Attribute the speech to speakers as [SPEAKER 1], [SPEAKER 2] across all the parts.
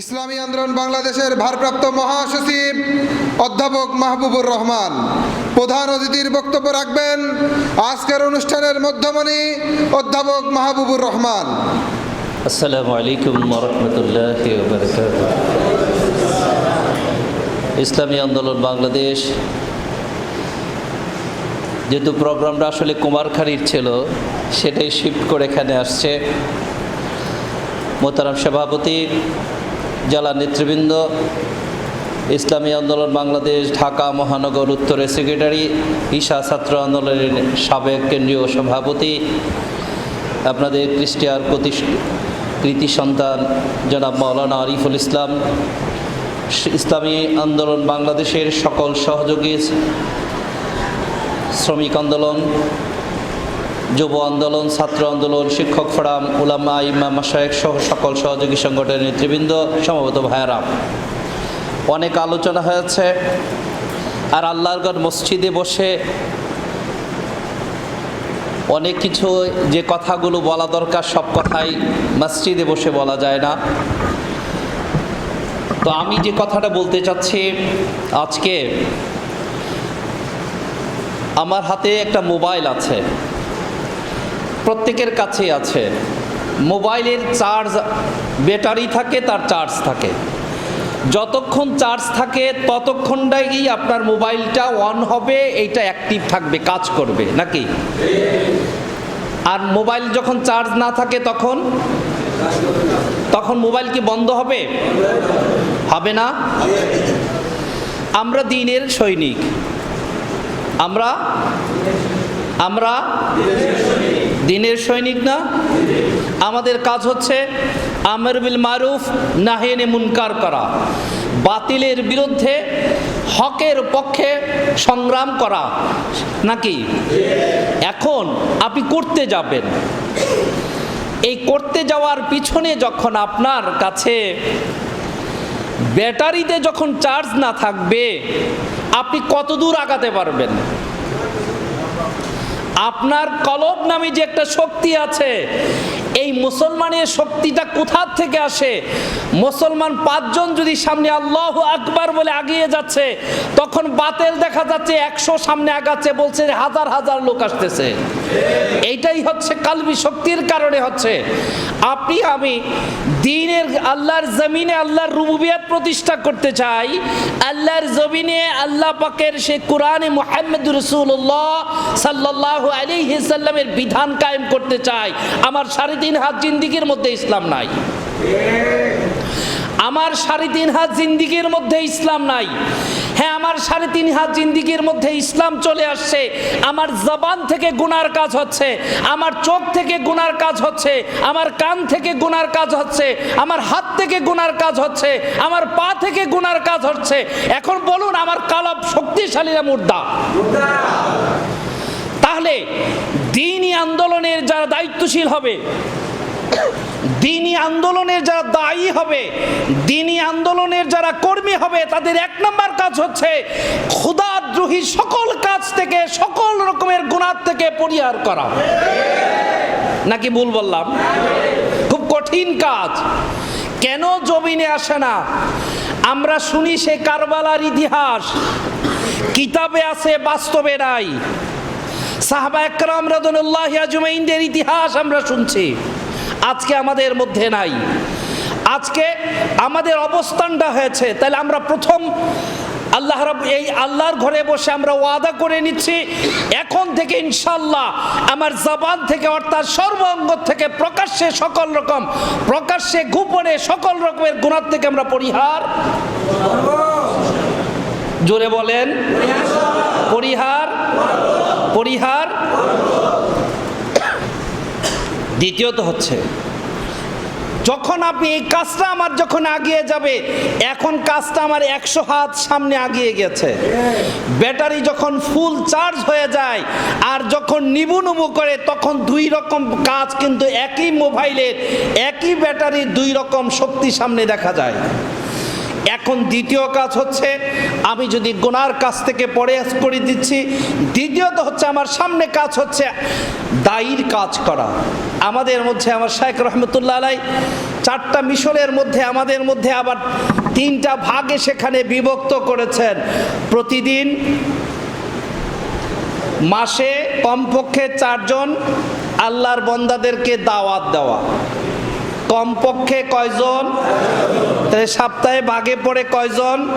[SPEAKER 1] ইসলামী আন্দোলন বাংলাদেশের ভারপ্রাপ্ত মহাসচিব অধ্যাপক মাহবুবুর রহমান। প্রধান অতিথির বক্তব্য রাখবেন আজকের অনুষ্ঠানের মধ্যমণি অধ্যাপক মাহবুবুর রহমান।
[SPEAKER 2] আসসালামু আলাইকুম রহমতুল্লাহ ইসলামী আন্দোলন বাংলাদেশ, যেহেতু প্রোগ্রামটা আসলে কুমারখালীর ছিল, সেটাই শিফট করে এখানে আসছে। মোতারাম সভাপতি জেলা নেতৃবৃন্দ, ইসলামী আন্দোলন বাংলাদেশ, ঢাকা মহানগর উত্তরের সেক্রেটারি, ঈশা ছাত্র আন্দোলনের সাবেক কেন্দ্রীয় সভাপতি, আপনাদের খ্রিস্টিয়ার প্রতি কৃতি সন্তান জনাব মৌলানা আরিফুল ইসলাম, ইসলামী আন্দোলন বাংলাদেশের সকল সহযোগী শ্রমিক আন্দোলন যুব আন্দোলন, ছাত্র আন্দোলন, শিক্ষক ফোরাম, উলামা ইমা মাসায়েক সহ সকল সহযোগী সংগঠনের নেতৃবৃন্দ, সমবেত ভাইয়ারা। অনেক আলোচনা হয়েছে, আর আল্লাহরগড় মসজিদে বসে অনেক কিছু যে কথাগুলো বলা দরকার, সব কথাই মসজিদে বসে বলা যায় না। তো আমি যে কথাটা বলতে চাচ্ছি আজকে, আমার হাতে একটা মোবাইল আছে। প্রত্যেকের কাছেই আছে। মোবাইলের চার্জ, ব্যাটারি থাকে, তার চার্জ থাকে। যতক্ষণ চার্জ থাকে, ততক্ষণটাই আপনার মোবাইলটা অন হবে, এইটা অ্যাক্টিভ থাকবে, কাজ করবে, নাকি? আর মোবাইল যখন চার্জ না থাকে তখন? তখন মোবাইল কি বন্ধ হবে? হবে না? আমরা দিনের সৈনিক। আমরা? আমরা? দিনের সৈনিক না। আমাদের কাজ হচ্ছে আমর বিল মারুফ নাহেনে মুনকার করা। বাতিলের বিরুদ্ধে হকের পক্ষে সংগ্রাম করা। নাকি? এখন আপনি করতে যাবেন। এই করতে যাওয়ার পিছনে যখন আপনার কাছে ব্যাটারিতে যখন চার্জ না থাকবে, আপনি কত দূর আগাতে পারবেন? আপনার কলব নামে যে একটা শক্তি আছে এই মুসলমানের শক্তিটা কোথার থেকে আসে? মুসলমান পাঁচজন যদি সামনে আল্লাহ আকবার বলে আগিয়ে যাচ্ছে, তখন বাতেল দেখা যাচ্ছে একশো সামনে আগাচ্ছে, বলছে হাজার হাজার লোক আসতেছে। এইটাই হচ্ছে কালবি শক্তির কারণে হচ্ছে। আপনি, আমি দিনের আল্লাহর জমিনে আল্লাহর রুবুবিয়াত প্রতিষ্ঠা করতে চাই, আল্লাহর জমিনে আল্লাহ পাকের সে কোরআনে মোহাম্মদ রসুল্লাহ সাল্লাহ আলিহি সাল্লামের বিধান কায়েম করতে চাই। আমার সাড়ে তিন হাত জিন্দিগির মধ্যে ইসলাম নাই। আমার সাড়ে তিন হাত জিন্দিগির মধ্যে ইসলাম নাই। হ্যাঁ আমার সাড়ে তিন হাত জিন্দিগির মধ্যে ইসলাম চলে আসছে। আমার জবান থেকে গুনার কাজ হচ্ছে। আমার চোখ থেকে গুনার কাজ হচ্ছে। আমার কান থেকে গুনার কাজ হচ্ছে। আমার হাত থেকে গুনার কাজ হচ্ছে। আমার পা থেকে গুনার কাজ হচ্ছে। এখন বলুন, আমার কালব শক্তিশালীরা মুর্দা। তাহলে দিনই আন্দোলনের যারা দায়িত্বশীল হবে দিনী আন্দোলনের যারা দায়ী হবে দিনী আন্দোলনের যারা কর্মী হবে, তাদের এক নম্বর কাজ হচ্ছে ক্ষুদাদ্রোহী সকল কাজ থেকে, সকল রকমের গুণার থেকে পরিহার করা। নাকি ভুল বললাম? খুব কঠিন কাজ। কেন জমিনে আসে না? আমরা শুনি সে কারবালার ইতিহাস। কিতাবে আছে, বাস্তবে নাই। সাহাবা একরাম রাদুল্লাহ আজমাইনদের ইতিহাস আমরা শুনছি। আজকে আমাদের মধ্যে নাই। আজকে আমাদের অবস্থানটা হয়েছে, তাহলে আমরা প্রথম আল্লাহ রব, এই আল্লাহর ঘরে বসে আমরা ওয়াদা করে নিচ্ছি, এখন থেকে ইনশাল্লাহ আমার জবান থেকে অর্থাৎ সর্বাঙ্গ থেকে প্রকাশ্যে সকল রকম, প্রকাশ্যে গোপনে সকল রকমের গুণার থেকে আমরা পরিহার। জোরে বলেন, পরিহার। পরিহার। দ্বিতীয়ত হচ্ছে, যখন আপনি এই কাজটা আমার যখন আগিয়ে যাবে, এখন কাজটা আমার একশো হাত সামনে আগিয়ে গেছে। ব্যাটারি যখন ফুল চার্জ হয়ে যায়, আর যখন নিবু নিবু করে, তখন দুই রকম কাজ কিন্তু একই মোবাইলের, একই ব্যাটারির দুই রকম শক্তি সামনে দেখা যায়। এখন দ্বিতীয় কাজ হচ্ছে, আমি যদি গোনার কাছ থেকে পরে করে দিচ্ছি, দ্বিতীয়ত হচ্ছে আমার সামনে কাজ হচ্ছে দায়ীর কাজ করা। আমাদের মধ্যে আমার শাইখ রহমতুল্লাহ আলাই চারটা মিশনের মধ্যে, আমাদের মধ্যে আবার তিনটা ভাগে সেখানে বিভক্ত করেছেন। প্রতিদিন মাসে কমপক্ষে চারজন আল্লাহর বন্দাদেরকে দাওয়াত দেওয়া। কমপক্ষে কয়জন? তাহলে সপ্তাহে ভাগে পড়ে কয়জন?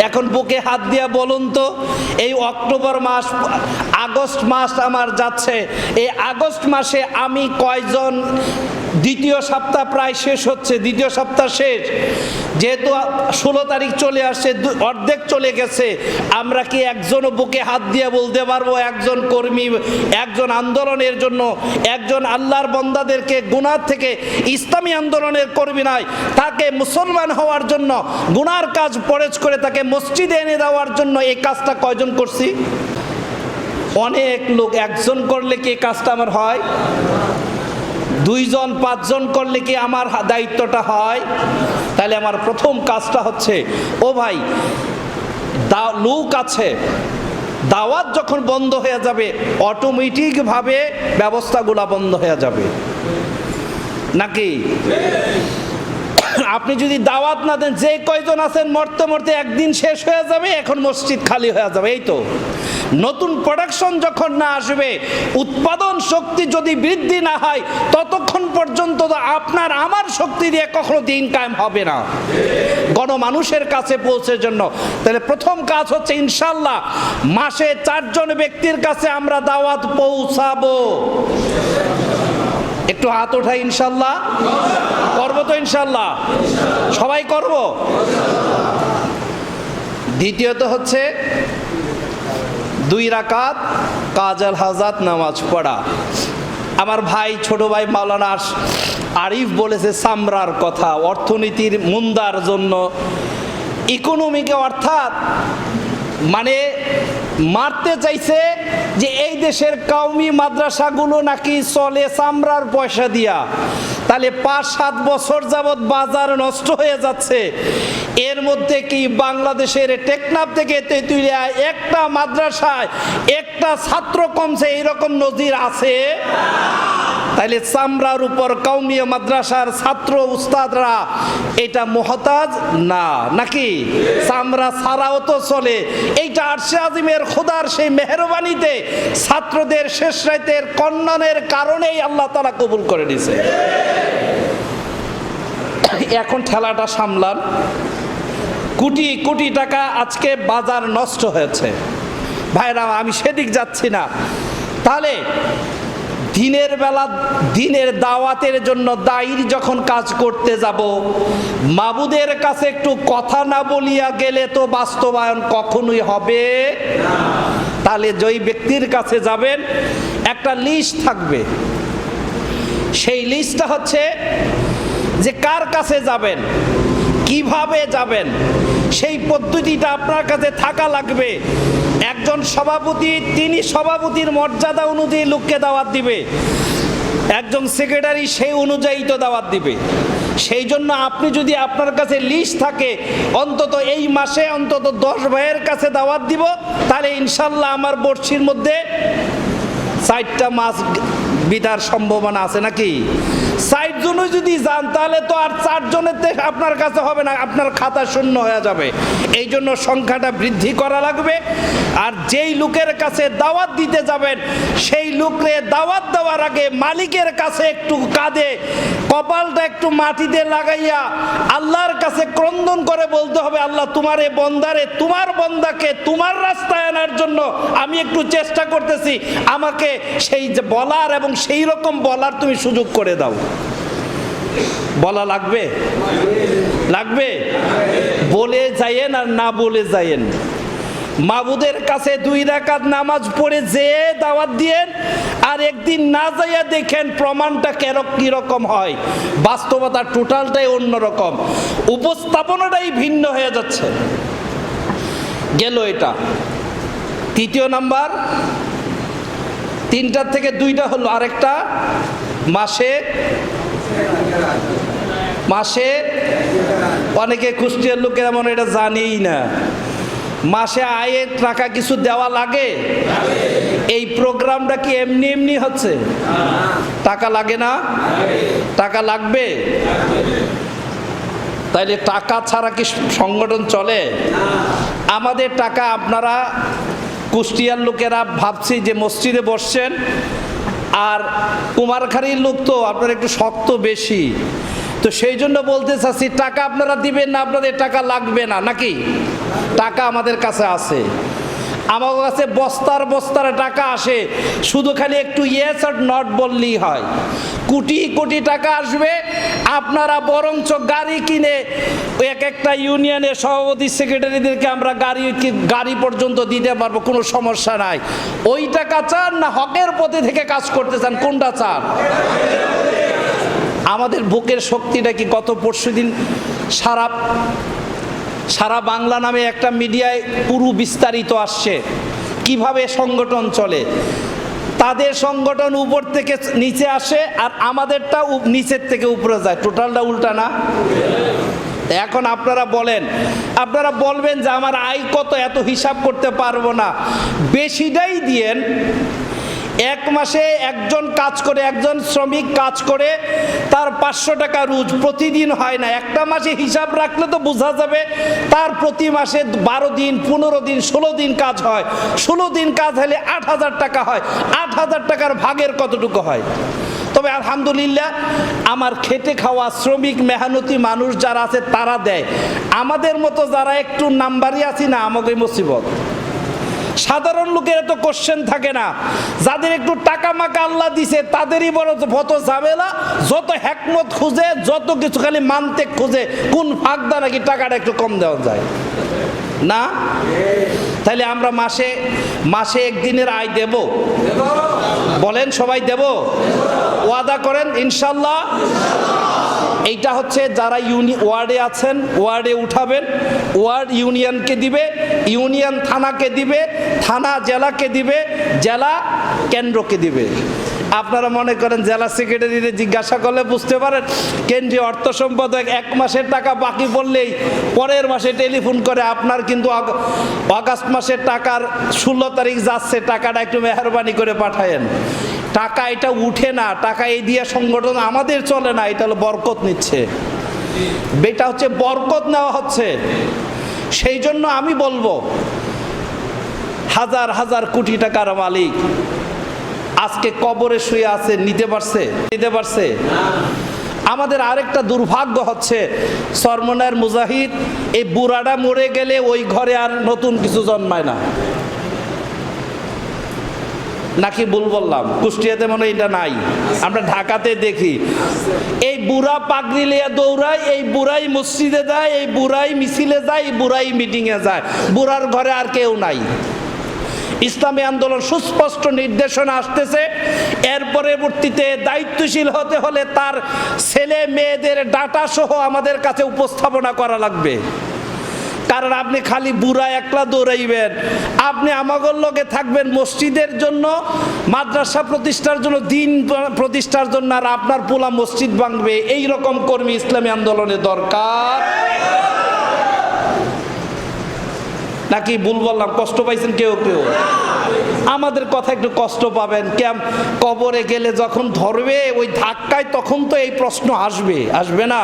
[SPEAKER 2] এখন বুকে হাত দিয়া বলুন তো, এই অক্টোবর মাস, আগস্ট মাস আমার যাচ্ছে, এই আগস্ট মাসে আমি কয়জন দ্বিতীয় সপ্তাহ প্রায় শেষ হচ্ছে, দ্বিতীয় সপ্তাহ শেষ। যেহেতু ষোলো তারিখ চলে আসছে অর্ধেক চলে গেছে, আমরা কি একজনও বুকে হাত দিয়ে বলতে পারব একজন কর্মী, একজন আন্দোলনের জন্য, একজন আল্লাহর বন্দাদেরকে গুনার থেকে ইসলামী আন্দোলনের কর্মী নয় তাকে মুসলমান হওয়ার জন্য গুনার কাজ পরেজ করে তাকে মসজিদে এনে দেওয়ার জন্য এই কাজটা কয়জন করছি? অনেক লোক, একজন করলে কি কাজটা আমার হয়? দুইজন, পাঁচজন করলে কি আমার দায়িত্বটা হয়? তাহলে আমার প্রথম কাজটা হচ্ছে, ও ভাই লোক আছে, দাওয়াত যখন বন্ধ হয়ে যাবে অটোমেটিকভাবে ব্যবস্থাগুলা বন্ধ হয়ে যাবে। নাকি? আপনি যদি দাওয়াত না দেন, যে কয়জন আছেন, মরতে মরতে একদিন শেষ হয়ে যাবে, এখন মসজিদ খালি হয়ে যাবে, এই তো। নতুন প্রোডাকশন যখন না আসবে, উৎপাদন শক্তি যদি বৃদ্ধি না হয়, ততক্ষণ পর্যন্ত তো আপনার আমার শক্তি দিয়ে কখনো দিন কায়েম হবে না। গণমানুষের কাছে পৌঁছের জন্য। তাহলে প্রথম কাজ হচ্ছে, ইনশাল্লাহ, মাসে চারজন ব্যক্তির কাছে আমরা দাওয়াত পৌঁছাবো। একটু হাত ওঠাই, ইনশাল্লাহ। করব তো, ইনশাল্লাহ। সবাই করব? দ্বিতীয়ত হচ্ছে দুই রাকাত, কাজাল হাজাত নামাজ পড়া। আমার ভাই, ছোট ভাই মাওলানা আরিফ বলেছে সামরার কথা, অর্থনীতির মুন্দার জন্য। ইকোনমিকে অর্থাৎ মানে মারতে চাইছে যে এই দেশের কাউমি মাদ্রাসাগুলো নাকি চলে সামরার পয়সা দিয়া। তাহলে পাঁচ, সাত বছর যাবৎ বাজার নষ্ট হয়ে যাচ্ছে। এর মধ্যে কি বাংলাদেশের টেকনাফ থেকে তেঁতুলিয়া একটা মাদ্রাসায় একটা ছাত্র কমছে, এইরকম নজির আছে? তাইলে চামড়ার উপর কাউমিয়া মাদ্রাসার ছাত্র উস্তাদরা এটা মহতাজ? না। নাকি? চামড়া ছাড়াও তো চলে। এইটা আরশে আজিমের খোদার সেই মেহরবানিতে ছাত্রদের শেষ রাতের কন্যানের কারণেই আল্লাহ তারা কবুল করে দিছে এখন ঠেলাটা সামলান। কোটি কোটি টাকা আজকে বাজার নষ্ট হয়েছে। ভাইরা, আমি সেদিক যাচ্ছি না। তাহলে দিনের বেলা, দিনের দাওয়াতের জন্য দায়ীর যখন কাজ করতে যাব, মাবুদের কাছে একটু কথা না বলিয়া গেলে তো বাস্তবায়ন কখনোই হবে তাহলে যেই ব্যক্তির কাছে যাবেন, একটা লিস্ট থাকবে। সেই লিস্টটা হচ্ছে যে কার কাছে যাবেন, কীভাবে যাবেন, সেই পদ্ধতিটা আপনার কাছে থাকা লাগবে। একজন সভাপতি, তিনি সভাপতির মর্যাদা অনুযায়ী লোককে দাওয়াত দিবে। একজন সেক্রেটারি সেই অনুযায়ী তো দাওয়াত দিবে। সেই জন্য আপনি যদি আপনার কাছে লিস্ট থাকে, অন্তত এই মাসে অন্তত দশ ভাইয়ের কাছে দাওয়াত দিব, তাহলে ইনশাল্লাহ আমার বর্ষির মধ্যে চারটা মাছ বিদার সম্ভাবনা আছে নাকি? ষাট জনে যদি যান, তাহলে তো আর চারজনের তে আপনার কাছে হবে না, আপনার খাতা শূন্য হয়ে যাবে। এই জন্য সংখ্যাটা বৃদ্ধি করা লাগবে। আর যেই লোকের কাছে দাওয়াত দিতে যাবেন, সেই লোকরে দাওয়াত দেওয়ার আগে মালিকের কাছে একটু কাঁদে, কপালটা একটু মাটিতে লাগাইয়া আল্লাহর কাছে ক্রন্দন করে বলতে হবে, আল্লাহ, তোমার এ বন্দারে, তোমার বন্দাকে তোমার রাস্তায় আনার জন্য আমি একটু চেষ্টা করতেছি। আমাকে সেই বলার এবং সেই রকম বলার তুমি সুযোগ করে দাও। বলা লাগবে? লাগবে? বলে যাইয়েন আর না বলে যাইয়েন মাবুদের কাছে দুই রাকাত নামাজ পড়ে যে দাওয়াত দিয়েন, আর একদিন না যাইয়া দেখেন প্রমাণটা কেরক কীরকম হয়। বাস্তবতা টোটালটাই অন্যরকম। উপস্থাপনাটাই ভিন্ন হয়ে যাচ্ছে। গেল এটা। তৃতীয় নাম্বার। তিনটার থেকে দুইটা হলো আরেকটা। মাসে মাসে অনেকে কুষ্টিয়ার লোকেরা মনে এটা জানেই না। মাসে আয়ের টাকা কিছু দেওয়া লাগে? এই প্রোগ্রামটা কি এমনি এমনি হচ্ছে? টাকা লাগে না? টাকা লাগবে? তাইলে টাকা ছাড়া কি সংগঠন চলে? আমাদের টাকা আপনারা কুষ্টিয়ার লোকেরা ভাবছি যে মসজিদে বসছেন আর কুমারখাড়ির লোক তো আপনার একটু শক্ত বেশি। তো সেই জন্য বলতে চাচ্ছি, টাকা আপনারা দিবেন না, আপনাদের টাকা লাগবে না, নাকি? টাকা আমাদের কাছে আছে। আমার কাছে বস্তার বস্তার টাকা আসে, শুধু খালি একটু ইয়েস আর নট বললেই হয়। কোটি কোটি টাকা আসবে, আপনারা বরঞ্চ গাড়ি কিনে, এক একটা ইউনিয়নের সভাপতি, সেক্রেটারিদেরকে আমরা গাড়ি গাড়ি পর্যন্ত দিতে পারব, কোনো সমস্যা নাই। ওই টাকা চান না হকের পথে থেকে কাজ করতে চান, কোনটা চান? আমাদের বুকের শক্তিটা কি গত পরশু দিন সারা সারা বাংলা নামে একটা মিডিয়ায় পুরো বিস্তারিত আসছে। কীভাবে সংগঠন চলে? তাদের সংগঠন উপর থেকে নিচে আসে আর আমাদেরটা নিচের থেকে উপরে যায়। টোটালটা উল্টা না? এখন আপনারা বলেন, আপনারা বলবেন যে আমার আয় কত, এত হিসাব করতে পারব না। বেশিটাই দিয়েন এক মাসে একজন কাজ করে, একজন শ্রমিক কাজ করে, তার পাঁচশো টাকা রুজ, প্রতিদিন হয় না। একটা মাসে হিসাব রাখলে তো বোঝা যাবে, তার প্রতি মাসে বারো দিন, পনেরো দিন, ষোলো দিন কাজ হয়। ষোলো দিন কাজ হলে আট হাজার টাকা হয়। আট হাজার টাকার ভাগের কতটুকু হয়? তবে আলহামদুলিল্লাহ, আমার খেটে খাওয়া শ্রমিক, মেহনতি মানুষ যারা আছে, তারা দেয়। আমাদের মতো যারা একটু নাম্বারই আছি না আমাকে মুসিবত। সাধারণ লোকের এত কোশ্চেন থাকে না। যাদের একটু টাকা মাকা আল্লাহ দিছে, তাদেরই বড় যত ঝামেলা, যত হ্যাকমত খুঁজে, যত কিছু খালি মানতে খুঁজে, কোন ফাঁকদা নাকি টাকাটা একটু কম দেওয়া যায়? না? তাহলে আমরা মাসে মাসে একদিনের আয় দেব। বলেন সবাই দেব? ওয়াদা করেন, ইনশাল্লাহ। এইটা হচ্ছে যারা ইউনি, ওয়ার্ডে আছেন, ওয়ার্ডে উঠাবেন, ওয়ার্ড ইউনিয়নকে দিবে, ইউনিয়ন থানাকে দিবে, থানা জেলাকে দিবে, জেলা কেন্দ্রকে দিবে। আপনারা মনে করেন জেলা সেক্রেটারিতে জিজ্ঞাসা করলে বুঝতে পারেন, কেন্দ্রীয় অর্থ সম্পাদক এক মাসের টাকা বাকি পড়লেই পরের মাসে টেলিফোন করে, আপনার কিন্তু আগস্ট মাসের টাকার ষোলো তারিখ যাচ্ছে, টাকাটা একটু মেহরবানি করে পাঠায়েন। টাকা এটা উঠে না, টাকা এই দিয়ে সংগঠন আমাদের চলে না, এটা হলো বরকত নিচ্ছে। এটা হচ্ছে বরকত নেওয়া হচ্ছে। সেই জন্য আমি বলব, হাজার হাজার কোটি টাকার মালিক আজকে কবরে শুয়ে আছে, নিতে পারছে নিতে পারছে। আমাদের আরেকটা দুর্ভাগ্য হচ্ছে, সরমনার মুজাহিদ এই বুড়াটা মরে গেলে ওই ঘরে আর নতুন কিছু জন্মায় না। নাকি ভুল বললাম? কুষ্টিয়াতে মনে এটা নাই। আমরা ঢাকাতে দেখি। এই বুড়া পাগড়ি লিয়ে দৌড়ায়, এই বুড়াই মসজিদে যায়, এই বুড়াই মিছিলে যায়, এই বুড়াই মিটিংয়ে যায়। বুড়ার ঘরে আর কেউ নাই। ইসলামী আন্দোলন সুস্পষ্ট নির্দেশনা আসতেছে। এর পরবর্তীতে দায়িত্বশীল হতে হলে তার ছেলে মেয়েদের ডাটা সহ আমাদের কাছে উপস্থাপনা করা লাগবে। কারণ আপনি খালি বুড়া একলা দৌড়াইবেন। আপনি আমাগর লগে থাকবেন মসজিদের জন্য, মাদ্রাসা প্রতিষ্ঠার জন্য, দিন প্রতিষ্ঠার জন্য, আর আপনার পোলা মসজিদ ভাঙবে। এই রকম কর্মী ইসলামী আন্দোলনে দরকার। নাকি ভুল বললাম? কষ্ট পাইছেন কেউ কেউ? আমাদের কথা একটু কষ্ট পাবেন। কেম কবরে গেলে যখন ধরবে, ওই ধাক্কায় তখন তো এই প্রশ্ন আসবে। আসবে না?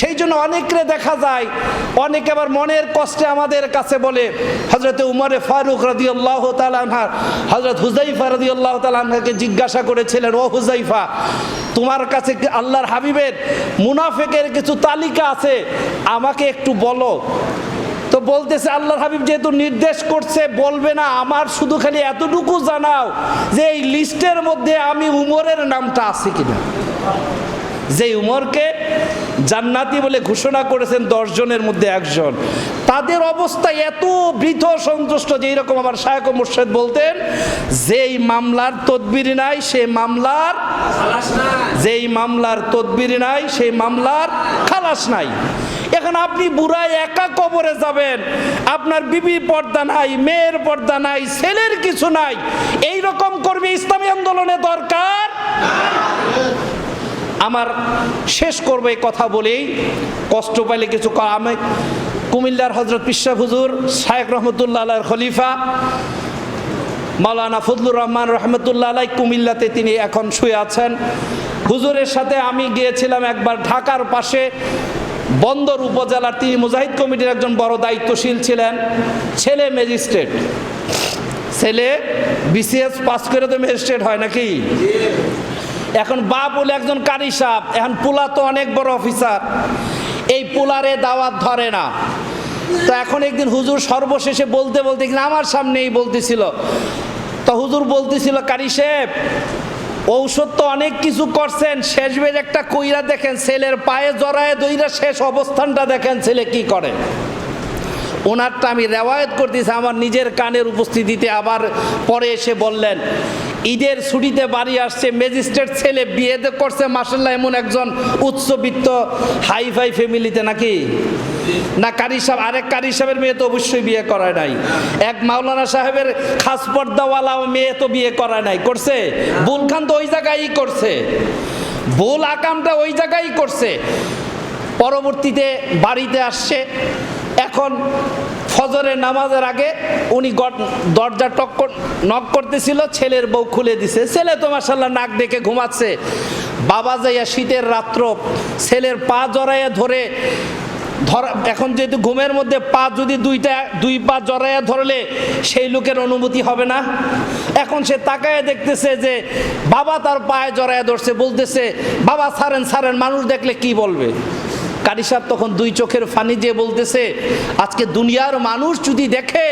[SPEAKER 2] সেই জন্য অনেকরে দেখা যায়, অনেকে আবার মনের কষ্টে আমাদের কাছে বলে হজরত উমরে ফারুক রাদি আল্লাহ হজরত হুজাইফা রাদি আল্লাহ তালানহাকে জিজ্ঞাসা করেছিলেন, ও হুজাইফা তোমার কাছে আল্লাহর হাবিবের মুনাফেকের কিছু তালিকা আছে? আমাকে একটু বলো। তো বলতেছে আল্লাহ হাবিব যেহেতু নির্দেশ করছে, বলবে না, আমার শুধু খালি এতটুকু জানাও যে এই লিস্টের মধ্যে আমি উমরের নামটা আছে কিনা। যে উমরকে জান্নাতি বলে ঘোষণা করেছেন দশ জনের মধ্যে একজন। তাদের অবস্থা এত বৃথ সন্তুষ্ট যে এইরকম আমার শায়ক মুর্শেদ বলতেন, যেই মামলার তদবির নাই সে মামলার যেই মামলার তদবির নাই, সেই মামলার খালাস নাই। এখন আপনি বুড়ায় একা কবরে যাবেন, আপনার বিবি পর্দা নাই, মেয়ের পর্দা নাই, ছেলের কিছু নাই এই রকম কর্মী ইসলামী আন্দোলনে দরকার? আমার শেষ করব এই কথা বলেই কষ্ট পাইলে কিছু আমি কুমিল্লার হজরত পিসা হুজুর শায়েক রহমতুল্লাহ খলিফা মাওলানা ফজলুর রহমান রহমতুল্লাহ কুমিল্লাতে তিনি এখন শুয়ে আছেন। হুজুরের সাথে আমি গিয়েছিলাম একবার ঢাকার পাশে বন্দর উপজেলার, তিনি মুজাহিদ কমিটির একজন বড় দায়িত্বশীল ছিলেন, ছেলে ম্যাজিস্ট্রেট। ছেলে বিসিএস পাস করে তো ম্যাজিস্ট্রেট হয় নাকি? এখন বাপ বলে একজন কারি সাপ। এখন পোলা তো অনেক বড় অফিসার। এই পোলারে দাওয়াত ধরে না। তো এখন একদিন হুজুর সর্বশেষে বলতে বলতে কিনা আমার সামনেই বলতেছিল। তো হুজুর বলতেছিল, কারি সাহেব, ঔষধ তো অনেক কিছু করছেন শেষ বেজ একটা কইরা দেখেন, ছেলের পায়ে জড়ায় দইরা শেষ অবস্থানটা দেখেন, ছেলে কি করে? ওনারটা আমি রেওয়ায়ত করতেছি, আমার নিজের কানের উপস্থিতিতে আবার পরে এসে বললেন ঈদের ছুটিতে বাড়ি আসছে, ম্যাজিস্ট্রেট ছেলে বিয়েতে করছে মাসাল্লাহ এমন একজন উচ্চবিত্ত হাই ফাই ফ্যামিলিতে নাকি? না, কারি সাহেব, আরেক কারি সাহেবের মেয়ে তো অবশ্যই বিয়ে করায় নাই। এক মাওলানা সাহেবের খাস পর্দাওয়ালা মেয়ে তো বিয়ে করায় নাই। করছে? বুলখান তো ওই জায়গায়ই করছে। বুল আকামটা ওই জায়গায়ই করছে। পরবর্তীতে বাড়িতে আসছে। এখন ফজরের নামাজের আগে উনি দরজা টক নক করতেছিল, ছেলের বউ খুলে দিছে। ছেলে তো মাসাল্লাহ নাক ডেকে ঘুমাচ্ছে। বাবা যাইয়া শীতের রাত্র ছেলের পা জড়াইয়া ধরে ধরা এখন যেহেতু ঘুমের মধ্যে পা যদি দুইটা দুই পা জড়াইয়া ধরলে সেই লোকের অনুমতি হবে না। এখন সে তাকায় দেখতেছে যে বাবা তার পায়ে জড়াইয়া ধরছে, বলতেছে, বাবা সারেন সারেন মানুষ দেখলে কি বলবে? কারি সাহেব তখন দুই চোখের ফানি দিয়ে বলতেছে, আজকে দুনিয়ার মানুষ যদি দেখে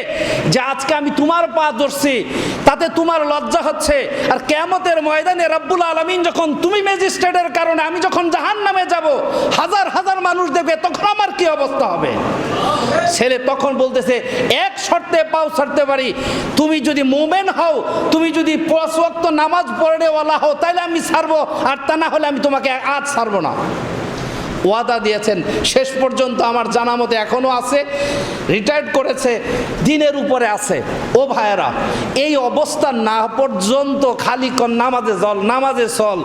[SPEAKER 2] যে আজকে আমি তোমার পা ধরছি, তাতে তোমার লজ্জা হচ্ছে। আর কেমতের ময়দানে রব্বুল আলমিন যখন তুমি ম্যাজিস্ট্রেটের কারণে আমি যখন জাহান নামে যাব, হাজার হাজার মানুষ দেখবে, তখন আমার কি অবস্থা হবে? ছেলে তখন বলতেছে, এক শর্তে পাও ছাড়তে পারি, তুমি যদি মোমেন হও, তুমি যদি পাঁচ ওয়াক্ত নামাজ পড়েওয়ালা হও তাহলে আমি ছাড়বো, আর তা না হলে আমি তোমাকে আজ ছাড়বো না। ওয়াদা দিয়েছেন। শেষ পর্যন্ত আমার জানা মতে এখনও আছে রিটায়ার্ড করেছে, দিনের উপরে আছে। ও ভাইয়েরা, এই অবস্থা না পর্যন্ত খালি কর, নামাজে জল, নামাজে চল,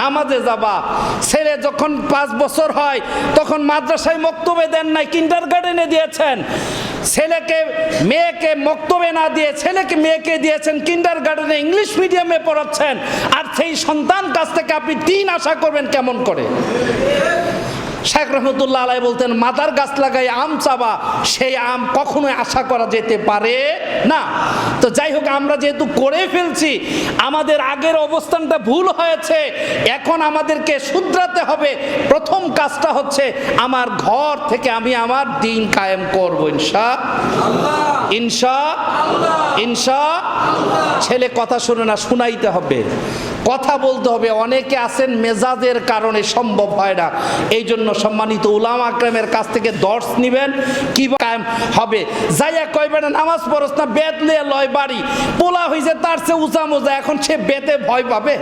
[SPEAKER 2] নামাজে যাবা। ছেলে যখন পাঁচ বছর হয়, তখন মাদ্রাসায় মক্তবে দেন নাই কিন্ডার গার্ডেনে দিয়েছেন। ছেলেকে, মেয়েকে মক্তবে না দিয়ে ছেলেকে, মেয়েকে দিয়েছেন কিন্ডার গার্ডেনে ইংলিশ মিডিয়ামে পড়াচ্ছেন। আর সেই সন্তান কাছ থেকে আপনি দিন আশা করবেন কেমন করে? শেখ রহমতুল্লাহ আলাই বলতেন, মাদার গাছ লাগাই আম চাবা, সেই আম কখনোই আশা করা যেতে পারে না। তো যাই হোক, আমরা যেহেতু করে ফেলছি, আমাদের আগের অবস্থানটা ভুল হয়েছে, এখন আমাদেরকে শুধরাতে হবে। প্রথম কাজটা হচ্ছে, আমার ঘর থেকে আমি আমার দিন কায়েম করব, ইনশা ইনশা ইনশা ছেলে কথা শুনে না, শুনাইতে হবে। কথা বলতে হবে, অনেকে আছেন মেজাজের কারণে সম্ভব হয় না। এই জন্য সম্মানিত উলাম আকরামের কাছ থেকে দর্শ নিবেন, কি হবে। যাইয়া কইবে না নামাজ পড়স না বেদ নিয়ে লয় বাড়ি। পোলা হয়েছে তার সে উঁচা মোজা, এখন সে বেতে ভয় পাবে?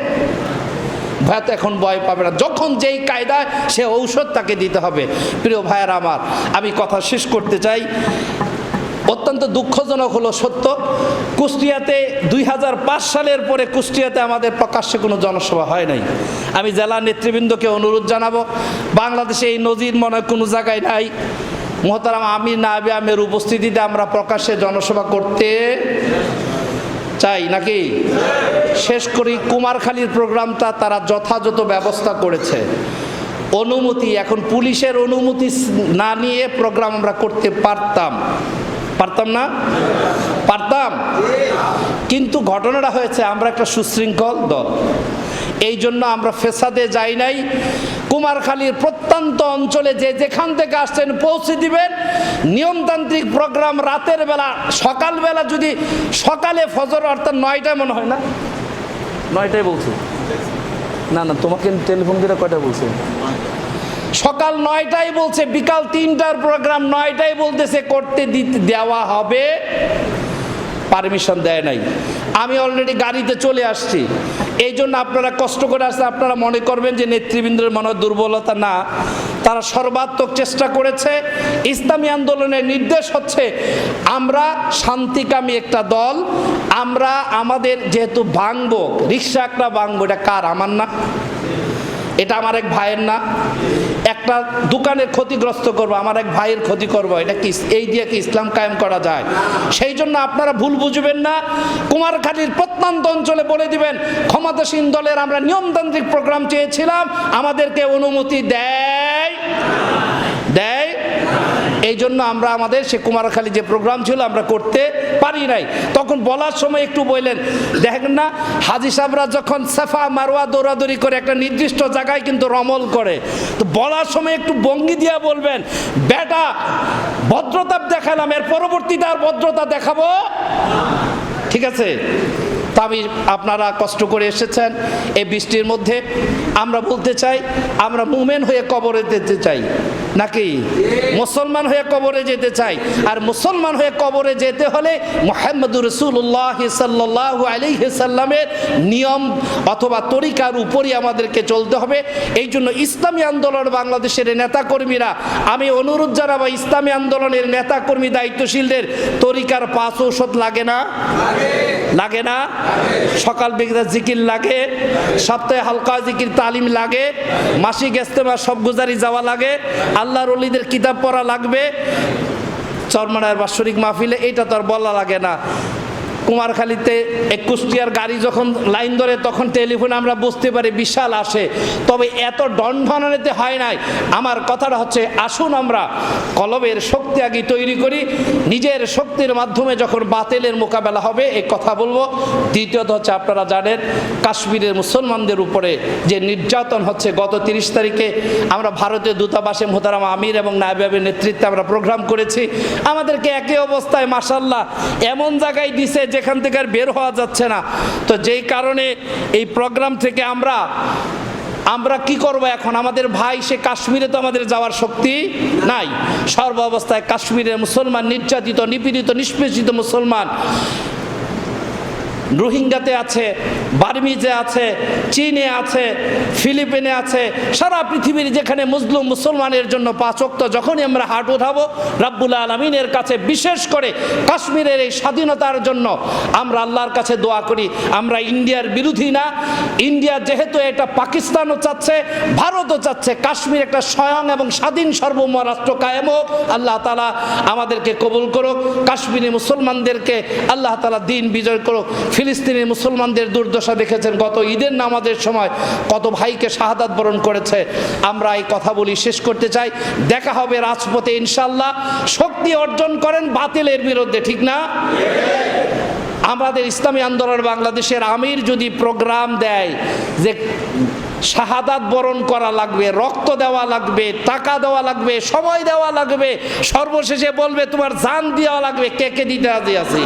[SPEAKER 2] ভয় এখন ভয় পাবে না। যখন যেই কায়দায় সে ঔষধ তাকে দিতে হবে। প্রিয় ভাইয়ের আমার, আমি কথা শেষ করতে চাই। অত্যন্ত দুঃখজনক হলো সত্য। কুষ্টিয়াতে দুই হাজার পাঁচ সালের পরে কুষ্টিয়াতে আমাদের প্রকাশ্যে কোনো জনসভা হয় নাই। আমি জেলা নেতৃবৃন্দকে অনুরোধ জানাব, বাংলাদেশে এই নজির মনে কোনো জায়গায় নাই। মোহতারাম আমির নাবি আমের উপস্থিতিতে আমরা প্রকাশ্যে জনসভা করতে চাই নাকি? শেষ করি, কুমারখালীর প্রোগ্রামটা তারা যথাযথ ব্যবস্থা করেছে। অনুমতি, এখন পুলিশের অনুমতি না নিয়ে প্রোগ্রাম আমরা করতে পারতাম। পারতাম না। পারতাম। কিন্তু ঘটনাটা হয়েছে, আমরা একটা সুশৃঙ্খল দল। এই জন্য আমরা ফেসাদে যাই নাই। কুমারখালীর প্রত্যন্ত অঞ্চলে যে যেখান থেকে আসছেন পৌঁছে দিবেন। নিয়মতান্ত্রিক প্রোগ্রাম রাতের বেলা, সকালবেলা যদি সকালে ফজর, অর্থাৎ নয়টায় মনে হয় না? নয়টায় বলছি। না না, তোমাকে টেলিফোন করে কয়টা বলছে? সকাল নয়টায় বলছে, বিকাল তিনটার প্রোগ্রাম নয়টায় বলতেছে, করতে দিতে দেওয়া হবে। পারমিশন দেয় নাই। আমি অলরেডি গাড়িতে চলে আসছি। এই জন্য আপনারা কষ্ট করে আসলে আপনারা মনে করবেন যে নেতৃবৃন্দের মনে দুর্বলতা না। তারা সর্বাত্মক চেষ্টা করেছে। ইসলামী আন্দোলনের নির্দেশ হচ্ছে, আমরা শান্তিকামী একটা দল, আমরা আমাদের যেহেতু ভাঙবো রিক্সা একটা ভাঙবো, এটা কার? আমার না? এটা আমার এক ভাইয়ের না? একটা দোকানের ক্ষতিগ্রস্ত করব, আমার এক ভাইয়ের ক্ষতি করব, এটা কি এই দিয়ে কি ইসলাম কায়েম করা যায়? সেই জন্য আপনারা ভুল বুঝবেন না, কুমারখালীর প্রত্যন্ত অঞ্চলে বলে দিবেন, ক্ষমতাসীন দলের আমরা নিয়মতান্ত্রিক প্রোগ্রাম চেয়েছিলাম, আমাদেরকে অনুমতি দেয় দেয়। এই জন্য আমরা আমাদের সে কুমারখালী যে প্রোগ্রাম ছিল, আমরা করতে পারি নাই। তখন বলার সময় একটু বললেন, দেখেন না, হাজি সাহেবরা যখন সাফা মারোয়া দৌড়াদৌড়ি করে একটা নির্দিষ্ট জায়গায় কিন্তু রমল করে, তো বলার সময় একটু বঙ্গি দিয়ে বলবেন, বেটা ভদ্রতা দেখালাম, এর পরবর্তীতে আর ভদ্রতা দেখাবো? ঠিক আছে? তা আমি, আপনারা কষ্ট করে এসেছেন এই বৃষ্টির মধ্যে। আমরা বলতে চাই, আমরা মুমেন হয়ে কবরে যেতে চাই। নাকি? মুসলমান হয়ে কবরে যেতে চাই। আর মুসলমান হয়ে কবরে যেতে হলে মোহাম্মদুর রসুল্লাহ সাল্লাহ আলিহাল্লামের নিয়ম অথবা তরিকার উপরই আমাদেরকে চলতে হবে। এই জন্য ইসলামী আন্দোলন বাংলাদেশের নেতাকর্মীরা, আমি অনুরোধ জানাব, ইসলামী আন্দোলনের নেতাকর্মী দায়িত্বশীলদের তরিকার পাঁচ ঔষধ লাগে না? লাগে না? সকাল বিকেলে জিকির লাগে, সপ্তাহে হালকা জিকির, তালিম লাগে, মাসিক ইস্তেমা সব গুজারি যাওয়া লাগে। আল্লাহর অলিদের কিতাব পড়া লাগবে। চরমানার বাৎসরিক মাহফিলে এটা তো আর বলা লাগে না। কুমারখালীতে একুশটিয়ার গাড়ি যখন লাইন ধরে, তখন টেলিফোনে আমরা বুঝতে পারি বিশাল আসে। তবে এত ডনভানানিতে হয় নাই। আমার কথাটা হচ্ছে, আসুন আমরা কলবের শক্তি আগে তৈরি করি। নিজের শক্তির মাধ্যমে যখন বাতিলের মোকাবেলা হবে এই কথা বলব। দ্বিতীয়ত হচ্ছে, আপনারা জানেন, কাশ্মীরের মুসলমানদের উপরে যে নির্যাতন হচ্ছে, গত তিরিশ তারিখে আমরা ভারতীয় দূতাবাসে মোহতারাম আমির এবং নায়বের নেতৃত্বে আমরা প্রোগ্রাম করেছি। আমাদেরকে একই অবস্থায় মাসাল্লাহ এমন জায়গায় দিছে যেখান থেকে আর বের হওয়া যাচ্ছে না। তো যেই কারণে এই প্রোগ্রাম থেকে আমরা আমরা কি করব এখন? আমাদের ভাই, সে কাশ্মীরে তো আমাদের যাওয়ার শক্তি নাই। সর্ব অবস্থায় কাশ্মীরের মুসলমান, নির্যাতিত, নিপীড়িত, নিষ্পেষিত মুসলমান রোহিঙ্গাতে আছে, বার্মিজে আছে, চীনে আছে, ফিলিপিনে আছে, সারা পৃথিবীর যেখানে মুসলিম মুসলমানের জন্য পাচক্ত যখনই আমরা হাট উঠাবো রাব্বুল আলমিনের কাছে বিশেষ করে কাশ্মীরের এই স্বাধীনতার জন্য আমরা আল্লাহর কাছে দোয়া করি। আমরা ইন্ডিয়ার বিরোধী না। ইন্ডিয়া যেহেতু এটা পাকিস্তানও চাচ্ছে, ভারতও চাচ্ছে, কাশ্মীর একটা স্বয়ং এবং স্বাধীন সার্বভৌম রাষ্ট্র কায়েম হোক, আল্লাহ তালা আমাদেরকে কবুল করুক। কাশ্মীরি মুসলমানদেরকে আল্লাহ তালা দিন বিজয় করুক। ফিলিস্তিনি মুসলমানদের দুর্দশা দেখেছেন। গত ঈদের নামাজের সময় কত ভাইকে শাহাদাত বরণ করেছে। আমরা এই কথা বলি, শেষ করতে চাই। দেখা হবে রাজপথে ইনশাল্লাহ শক্তি অর্জন করেন বাতিলের বিরুদ্ধে, ঠিক না? আমাদের ইসলামী আন্দোলন বাংলাদেশের আমির যদি প্রোগ্রাম দেয় যে শাহাদাত বরণ করা লাগবে, রক্ত দেওয়া লাগবে, টাকা দেওয়া লাগবে, সময় দেওয়া লাগবে, সর্বশেষে বলবে, তোমার জান দেওয়া লাগবে, কে কে দিতে রাজি আছি?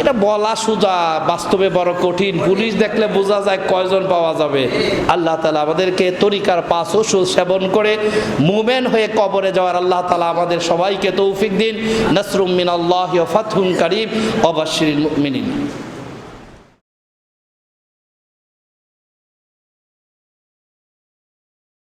[SPEAKER 2] এটা বলা সোজা, বাস্তবে বড় কঠিন। পুলিশ দেখলে বোঝা যায় কয়জন পাওয়া যাবে। আল্লাহ তালা আমাদেরকে তরিকার পাঁচ ওষুধ সেবন করে মুমেন হয়ে কবরে যাওয়ার আল্লাহ তালা আমাদের সবাইকে তৌফিক দিন। নসরুম মিন আল্লাহ ফাতহুন করিম। অবাশির মিনিন